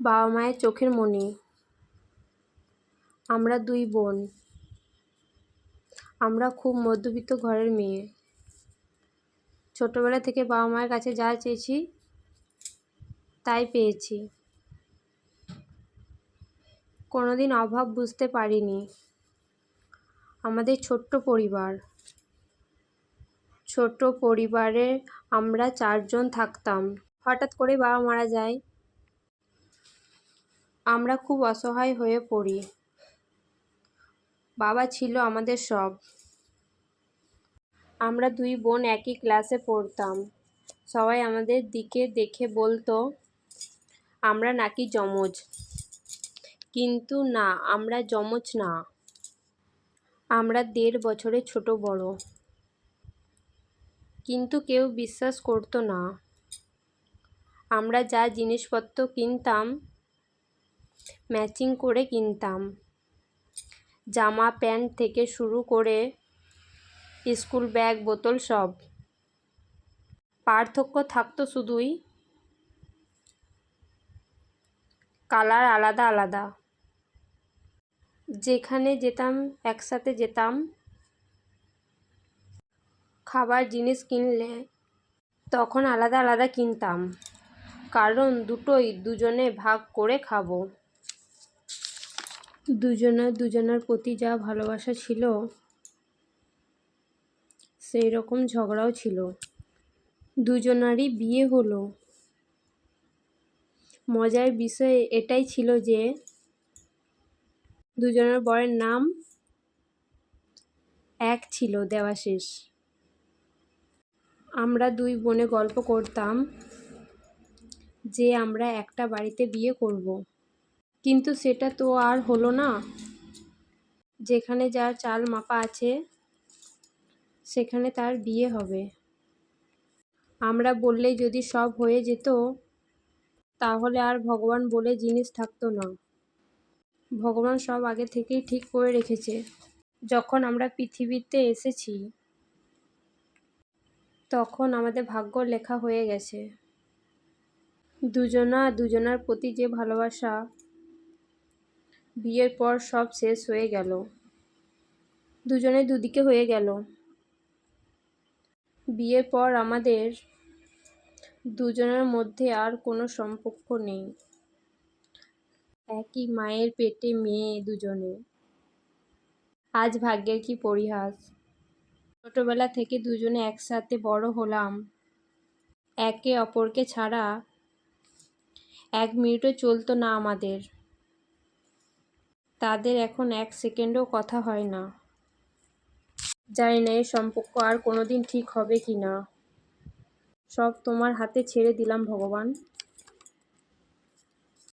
বাবা মায়ের চোখের মনি। আমরা দুই বোন। আমরা খুব মধ্যবিত্ত ঘরের মেয়ে। ছোটোবেলা থেকে বাবা মায়ের কাছে যা চেয়েছি, তাই পেয়েছি। কোনোদিন অভাব বুঝতে পারিনি। আমাদের ছোট্ট পরিবার। ছোট পরিবারে আমরা চারজন থাকতাম। হঠাৎ করে বাবা মারা যায়। আমরা খুব অসহায় হয়ে পড়ি। বাবা ছিল আমাদের সব। আমরা দুই বোন একই ক্লাসে পড়তাম। সবাই আমাদের দিকে দেখে বলতো, আমরা নাকি যমজ। কিন্তু না, আমরা যমজ না। আমরা দেড় বছরে ছোট বড়। কিন্তু কেউ বিশ্বাস করতো না। আমরা যা জিনিসপত্র কিনতাম ম্যাচিং করে কিনতাম। জামা, প্যান্ট থেকে শুরু করে স্কুল ব্যাগ, বোতল সব। পার্থক্য থাকতো শুধুই কালার আলাদা আলাদা। যেখানে যেতাম, একসাথে যেতাম। খাবার, জিনিস কিনলে তখন আলাদা আলাদা কিনতাম। কারণ দুটোই দুজনে ভাগ করে খাব। দুজনের দুজনের প্রতি যা ভালোবাসা ছিল সেই রকম ঝগড়াও ছিল। দুজনারই বিয়ে হলো। মজার বিষয় এটাই ছিল যে, দুজনের বরের নাম এক ছিল দেওয়াশিস আমরা দুই বোনে গল্প করতাম যে, আমরা একটা বাড়িতে বিয়ে করব। কিন্তু সেটা তো আর হলো না। যেখানে যার চাল মাপা আছে, সেখানে তার বিয়ে হবে। আমরা বললেই যদি সব হয়ে যেত, তাহলে আর ভগবান বলে জিনিস থাকতো না। ভগবান সব আগে থেকেই ঠিক করে রেখেছে, যখন আমরা পৃথিবীতে এসেছি। তখন আমাদের ভাগ্য লেখা হয়ে গেছে। দুজনা দুজনার প্রতি যে ভালোবাসা বিয়ের পর সব শেষ হয়ে গেল। দুজনে দুদিকে হয়ে গেল। বিয়ের পর আমাদের দুজনের মধ্যে আর কোনো সম্পর্ক নেই। একই মায়ের পেটে মেয়ে দুজনে। আজ ভাগ্যের কি পরিহাস। ছোটবেলা থেকে দুজনে একসাথে বড় হলাম। একে অপরকে ছাড়া এক মিনিটও চলতো না আমাদের। তাদের এখন এক সেকেন্ডও কথা হয় না। জানি না এই সম্পর্ক আর কোনোদিন ঠিক হবে কি না সব তোমার হাতে ছেড়ে দিলাম, ভগবান।